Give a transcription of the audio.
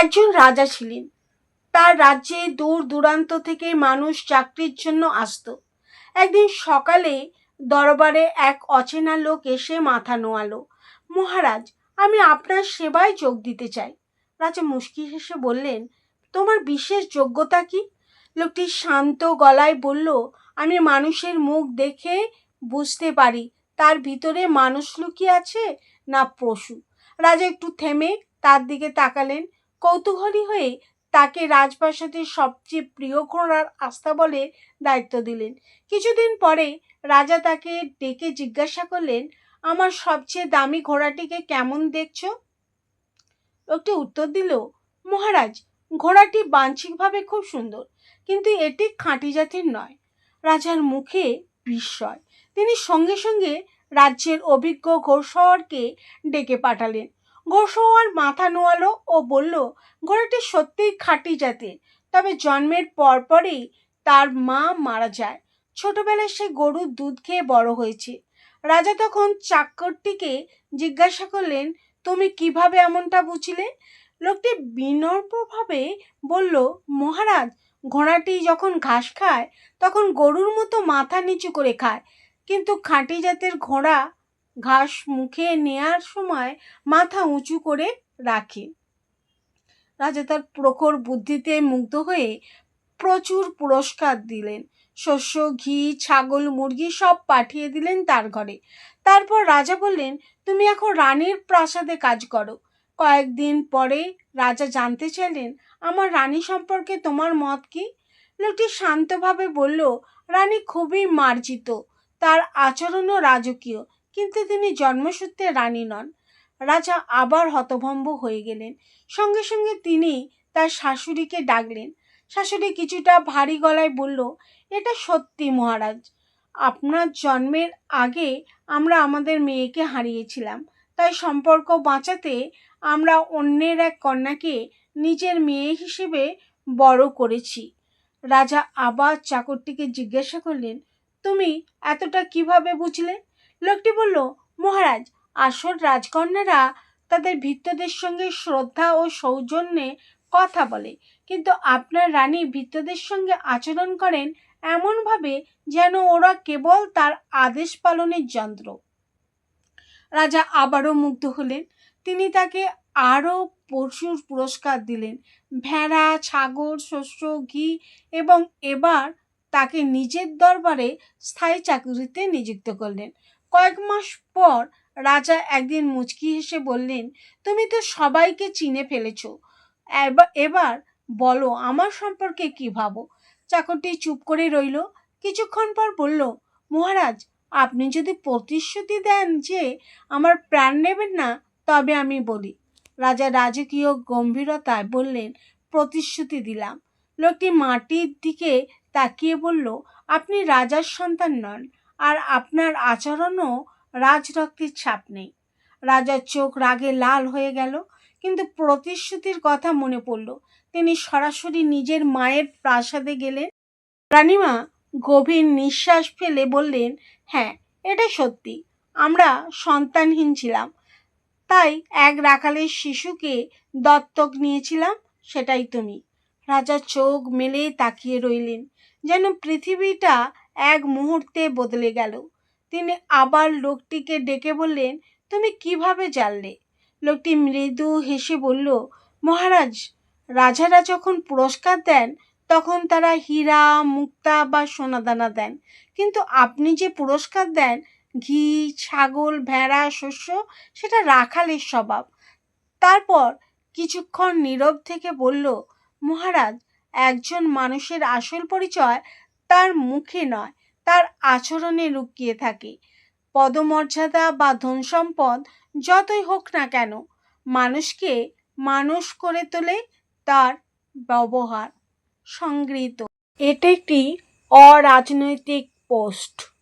একজন রাজা ছিলেন। তার রাজ্যে দূর দূরান্ত থেকে মানুষ চাকরির জন্য আসতো। একদিন সকালে দরবারে এক অচেনা লোক এসে মাথা নোয়ালো, মহারাজ, আমি আপনার সেবায় যোগ দিতে চাই। রাজা মুশকি হেসে বললেন, তোমার বিশেষ যোগ্যতা কি? লোকটি শান্ত গলায় বলল, আমি মানুষের মুখ দেখে বুঝতে পারি, তার ভিতরে মানুষ লুকিয়ে আছে না পশু? রাজা একটু থেমে তার দিকে তাকালেন কৌতূহলী হয়ে তাকে রাজপ্রাসাদের সবচেয়ে প্রিয় ঘোড়ার আস্তাবলের দায়িত্ব দিলেন। কিছুদিন পরে রাজা তাকে ডেকে জিজ্ঞাসা করলেন, আমার সবচেয়ে দামি ঘোড়াটিকে কেমন দেখছ? লোকটি উত্তর দিল, মহারাজ, ঘোড়াটি বাহ্যিকভাবে খুব সুন্দর, কিন্তু এটি খাঁটি জাতির নয়। রাজার মুখে বিস্ময়। তিনি সঙ্গে সঙ্গে রাজ্যের অভিজ্ঞ ঘোষওয়ারকে ডেকে পাঠালেন। ঘোষওয়ার মাথা নোয়ালো ও বলল, ঘোড়াটি সত্যিই খাঁটি জাতের। তবে জন্মের পরপরই তার মা মারা যায়। ছোটবেলায় সে গরুর দুধ খেয়ে বড় হয়েছে। রাজা তখন চাকরটিকে জিজ্ঞাসা করলেন, তুমি কীভাবে এমনটা বুঝলে? লোকটি বিনম্রভাবে বলল, মহারাজ, ঘোড়াটি যখন ঘাস খায়, তখন গরুর মতো মাথা নিচু করে খায়। কিন্তু খাঁটি জাতের ঘোড়া ঘাস মুখে নেয়ার সময় মাথা উঁচু করে রাখে। রাজা তার প্রখর বুদ্ধিতে মুগ্ধ হয়ে প্রচুর পুরস্কার দিলেন। শস্য, ঘি, ছাগল, মুরগি সব পাঠিয়ে দিলেন তার ঘরে। তারপর রাজা বললেন, তুমি এখন রানীর প্রাসাদে কাজ করো। কয়েকদিন পরে রাজা জানতে চাইলেন, আমার রানী সম্পর্কে তোমার মত কি? লোকটি শান্তভাবে বলল, রানী খুবই মার্জিত। তার আচরণও রাজকীয়। কিন্তু তিনি জন্মসূত্রে রানী নন। রাজা আবার হতভম্ব হয়ে গেলেন। সঙ্গে সঙ্গে তিনি তার শাশুড়িকে ডাকলেন। শাশুড়ি কিছুটা ভারী গলায় বলল, এটা সত্যি মহারাজ। আপনার জন্মের আগে আমরা আমাদের মেয়েকে হারিয়েছিলাম। তাই সম্পর্ক বাঁচাতে আমরা অন্যের এক কন্যাকে নিজের মেয়ে হিসেবে বড় করেছি। রাজা আবার চাকরটিকে জিজ্ঞাসা করলেন, তুমি এতটা কীভাবে বুঝলে? লোকটি বলল, মহারাজ, আসল রাজকন্যারা তাদের ভৃত্যদের সঙ্গে শ্রদ্ধা ও সৌজন্যে কথা বলে, কিন্তু আপনার রানী ভৃত্যদের সঙ্গে আচরণ করেন এমনভাবে যেন ওরা কেবল তার আদেশ পালনের যন্ত্র। রাজা আবারও মুগ্ধ হলেন। তিনি তাকে আরও প্রচুর পুরস্কার দিলেন। ভেড়া, ছাগল, শস্য, ঘি এবং এবার তাকে নিজের দরবারে স্থায়ী চাকরিতে নিযুক্ত করলেন। কয়েক মাস পর রাজা একদিন মুচকি হেসে বললেন, তুমি তো সবাইকে চিনে ফেলেছ। এবার বলো, আমার সম্পর্কে কি ভাবো? চাকরটি চুপ করে রইল। কিছুক্ষণ পর বলল, মহারাজ, আপনি যদি প্রতিশ্রুতি দেন যে আমার প্রাণ নেবেন না, তবে আমি বলি। রাজা রাজকীয় গম্ভীরতায় বললেন, প্রতিশ্রুতি দিলাম। লোকটি মাটির দিকে তাকিয়ে বলল, আপনি রাজার সন্তান নন। আর আপনার আচরণও রাজরক্তের ছাপ নেই। রাজার চোখ রাগে লাল হয়ে গেল, কিন্তু প্রতিশ্রুতির কথা মনে পড়ল। তিনি সরাসরি নিজের মায়ের প্রাসাদে গেলেন। রানীমা গভীর নিঃশ্বাস ফেলে বললেন হ্যাঁ এটা সত্যি। আমরা সন্তানহীন ছিলাম। তাই এক রাখালের শিশুকে দত্তক নিয়েছিলাম, সেটাই তুমি। রাজা চোখ মেলে তাকিয়ে রইলেন। যেন পৃথিবীটা এক মুহূর্তে বদলে গেল। তিনি আবার লোকটিকে ডেকে বললেন, তুমি কীভাবে জানলে? লোকটি মৃদু হেসে বলল, মহারাজ, রাজারা যখন পুরস্কার দেন, তখন তারা হীরা, মুক্তা বা সোনাদানা দেন। কিন্তু আপনি যে পুরস্কার দেন, ঘি, ছাগল, ভেড়া, শস্য, সেটা রাখালের স্বভাব। তারপর কিছুক্ষণ নীরব থেকে বলল, মহারাজ, একজন মানুষের আসল পরিচয় তার মুখে নয়, তার আচরণে লুকিয়ে থাকে। পদমর্যাদা বা ধন সম্পদ যতই হোক না কেন, মানুষকে মানুষ করে তোলে তার ব্যবহার। সংগৃহীত। এটা একটি অরাজনৈতিক পোস্ট।